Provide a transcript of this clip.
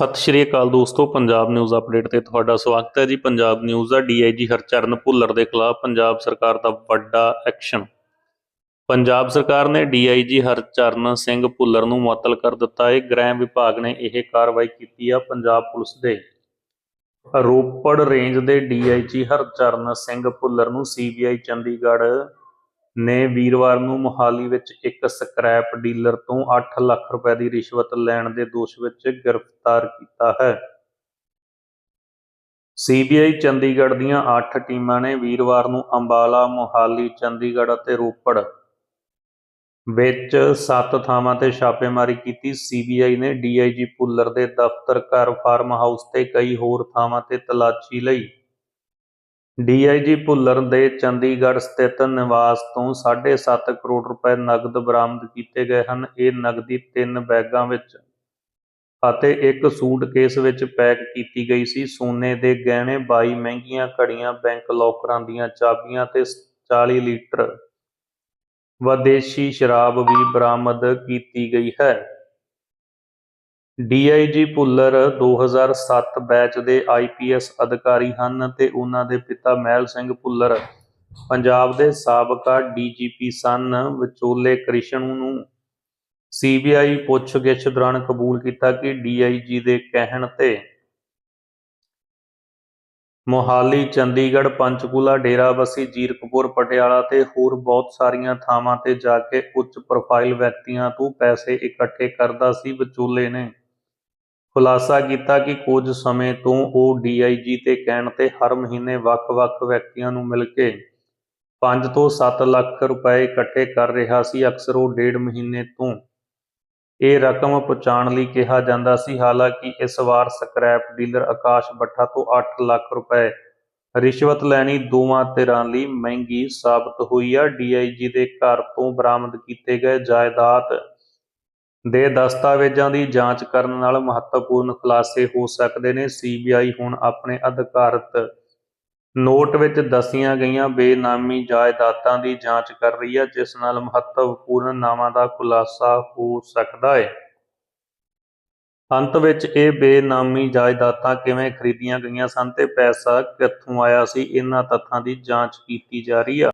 ਸਤਿ ਸ਼੍ਰੀ ਅਕਾਲ ਦੋਸਤੋ, Punjab news update ਤੇ ਤੁਹਾਡਾ ਸਵਾਗਤ ਹੈ ਜੀ। ਪੰਜਾਬ ਨਿਊਜ਼ ਦਾ ਡੀਆਈਜੀ ਹਰਚਰਨ ਭੁੱਲਰ ਦੇ ਖਿਲਾਫ ਪੰਜਾਬ ਸਰਕਾਰ ਦਾ ਵੱਡਾ ਐਕਸ਼ਨ ਪੰਜਾਬ ਸਰਕਾਰ ਨੇ ਡੀਆਈਜੀ ਹਰਚਰਨ ਸਿੰਘ ਭੁੱਲਰ ਨੂੰ ਮੁਅੱਤਲ ਕਰ ਦਿੱਤਾ। ਹੈ ਗ੍ਰਹਿ ਵਿਭਾਗ ਨੇ ਇਹ ਕਾਰਵਾਈ ਕੀਤੀ ਆ ਪੰਜਾਬ ਪੁਲਿਸ ਦੇ। ਰੋਪੜ ਰੇਂਜ ਦੇ ਡੀਆਈਜੀ ਹਰਚਰਨ ਸਿੰਘ ਭੁੱਲਰ ਨੂੰ ਸੀਬੀਆਈ ਚੰਡੀਗੜ੍ਹ ਨੇ ਵੀਰਵਾਰ ਨੂੰ ਮੁਹਾਲੀ ਵਿੱਚ ਇੱਕ ਸਕ੍ਰੈਪ ਡੀਲਰ ਤੋਂ 8 ਲੱਖ ਰੁਪਏ ਦੀ ਰਿਸ਼ਵਤ ਲੈਣ ਦੇ ਦੋਸ਼ ਵਿੱਚ ਗ੍ਰਿਫਤਾਰ ਕੀਤਾ ਹੈ। ਸੀਬੀਆਈ ਚੰਡੀਗੜ੍ਹ ਦੀਆਂ 8 ਟੀਮਾਂ ਨੇ ਵੀਰਵਾਰ ਨੂੰ ਅੰਬਾਲਾ, ਮੁਹਾਲੀ, ਚੰਡੀਗੜ੍ਹ ਅਤੇ ਰੋਪੜ ਵਿੱਚ 7 ਥਾਵਾਂ ਤੇ ਛਾਪੇਮਾਰੀ ਕੀਤੀ। ਸੀਬੀਆਈ ਨੇ ਡੀਆਈਜੀ ਭੁੱਲਰ ਦੇ ਦਫ਼ਤਰ ਘਰ ਫਾਰਮ ਹਾਊਸ ਤੇ ਕਈ ਹੋਰ ਥਾਵਾਂ ਤੇ ਤਲਾਸ਼ੀ ਲਈ। ਡੀਆਈਜੀ ਭੁੱਲਰ ਦੇ ਚੰਡੀਗੜ੍ਹ ਸਥਿਤ ਨਿਵਾਸ ਤੋਂ 7.5 ਕਰੋੜ ਰੁਪਏ ਨਕਦ ਬਰਾਮਦ ਕੀਤੇ ਗਏ ਹਨ। ਇਹ ਨਕਦੀ ਤਿੰਨ ਬੈਗਾਂ ਵਿੱਚ ਅਤੇ ਇੱਕ ਸੂਟਕੇਸ ਵਿੱਚ ਪੈਕ ਕੀਤੀ ਗਈ ਸੀ। ਸੋਨੇ ਦੇ ਗਹਿਣੇ 22 ਮਹਿੰਗੀਆਂ ਘੜੀਆਂ, ਬੈਂਕ ਲੋਕਰਾਂ ਦੀਆਂ ਚਾਬੀਆਂ ਤੇ 40 ਲੀਟਰ। ਵਿਦੇਸ਼ੀ ਸ਼ਰਾਬ ਵੀ ਬਰਾਮਦ ਕੀਤੀ ਗਈ ਹੈ। ਡੀਆਈਜੀ ਭੁੱਲਰ 2007 ਬੈਚ ਦੇ ਆਈਪੀਐਸ ਅਧਿਕਾਰੀ ਹਨ ਤੇ ਉਹਨਾਂ ਦੇ ਪਿਤਾ ਮਹਿਲ ਸਿੰਘ ਭੁੱਲਰ। ਪੰਜਾਬ ਦੇ ਸਾਬਕਾ ਡੀਜੀਪੀ ਸਨ। ਵਿਚੋਲੇ ਕ੍ਰਿਸ਼ਨ ਨੂੰ ਸੀਬੀਆਈ ਪੁੱਛਗਿੱਛ ਦੌਰਾਨ ਕਬੂਲ ਕੀਤਾ ਕਿ ਡੀਆਈਜੀ ਦੇ ਕਹਿਣ ਤੇ ਮੋਹਾਲੀ, ਚੰਡੀਗੜ੍ਹ, ਪੰਚਕੂਲਾ, ਡੇਰਾਬੱਸੀ, ਜੀਰਕਪੁਰ, ਪਟਿਆਲਾ ਤੇ ਹੋਰ ਬਹੁਤ ਸਾਰੀਆਂ ਥਾਵਾਂ ਤੇ ਜਾ ਕੇ ਉੱਚ ਪ੍ਰੋਫਾਈਲ ਵਿਅਕਤੀਆਂ ਤੋਂ ਪੈਸੇ ਇਕੱਠੇ ਕਰਦਾ ਸੀ ਵਿਚੋਲੇ ਨੇ। ਖੁਲਾਸਾ ਕੀਤਾ ਕਿ ਕੁਝ ਸਮੇਂ ਤੋਂ ਉਹ ਡੀਆਈਜੀ ਦੇ ਕਹਿਣ ਤੇ ਹਰ ਮਹੀਨੇ ਵੱਖ-ਵੱਖ ਵਿਅਕਤੀਆਂ ਨੂੰ ਮਿਲ ਕੇ 5 ਤੋਂ 7 ਲੱਖ ਰੁਪਏ ਇਕੱਠੇ ਕਰ ਰਿਹਾ ਸੀ, ਅਕਸਰ ਉਹ ਡੇਢ ਮਹੀਨੇ ਤੋਂ। ਇਹ ਰਕਮ ਪਹੁੰਚਾਉਣ ਲਈ ਕਿਹਾ ਜਾਂਦਾ ਸੀ, ਹਾਲਾਂਕਿ ਇਸ ਵਾਰ ਸਕ੍ਰੈਪ ਡੀਲਰ ਆਕਾਸ਼ ਬੱਠਾ ਤੋਂ 8 ਲੱਖ ਰੁਪਏ ਰਿਸ਼ਵਤ ਲੈਣੀ ਦੋਵਾਂ ਧਿਰਾਂ ਲਈ ਮਹਿੰਗੀ ਸਾਬਤ ਹੋਈ ਆ। ਡੀਆਈਜੀ ਦੇ ਘਰ ਤੋਂ ਬਰਾਮਦ ਕੀਤੇ ਗਏ ਜਾਇਦਾਦ ਦੇ ਦਸਤਾਵੇਜ਼ਾਂ ਦੀ ਜਾਂਚ ਕਰਨ ਨਾਲ ਮਹੱਤਵਪੂਰਨ ਖੁਲਾਸੇ ਹੋ ਸਕਦੇ ਨੇ। ਸੀਬੀਆਈ ਹੁਣ ਆਪਣੇ ਅਧਿਕਾਰਤ ਨੋਟ ਵਿੱਚ ਦੱਸੀਆਂ ਗਈਆਂ ਬੇਨਾਮੀ ਜਾਇਦਾਦਾਂ ਦੀ ਜਾਂਚ ਕਰ ਰਹੀ ਹੈ, ਜਿਸ ਨਾਲ ਮਹੱਤਵਪੂਰਨ ਨਾਵਾਂ ਦਾ ਖੁਲਾਸਾ ਹੋ ਸਕਦਾ ਹੈ। ਅੰਤ ਵਿੱਚ ਇਹ ਬੇਨਾਮੀ ਜਾਇਦਾਦਾਂ ਕਿਵੇਂ ਖਰੀਦੀਆਂ ਗਈਆਂ ਸਨ ਤੇ ਪੈਸਾ ਕਿੱਥੋਂ ਆਇਆ ਸੀ, ਇਹਨਾਂ ਤੱਥਾਂ ਦੀ ਜਾਂਚ ਕੀਤੀ ਜਾ ਰਹੀ ਹੈ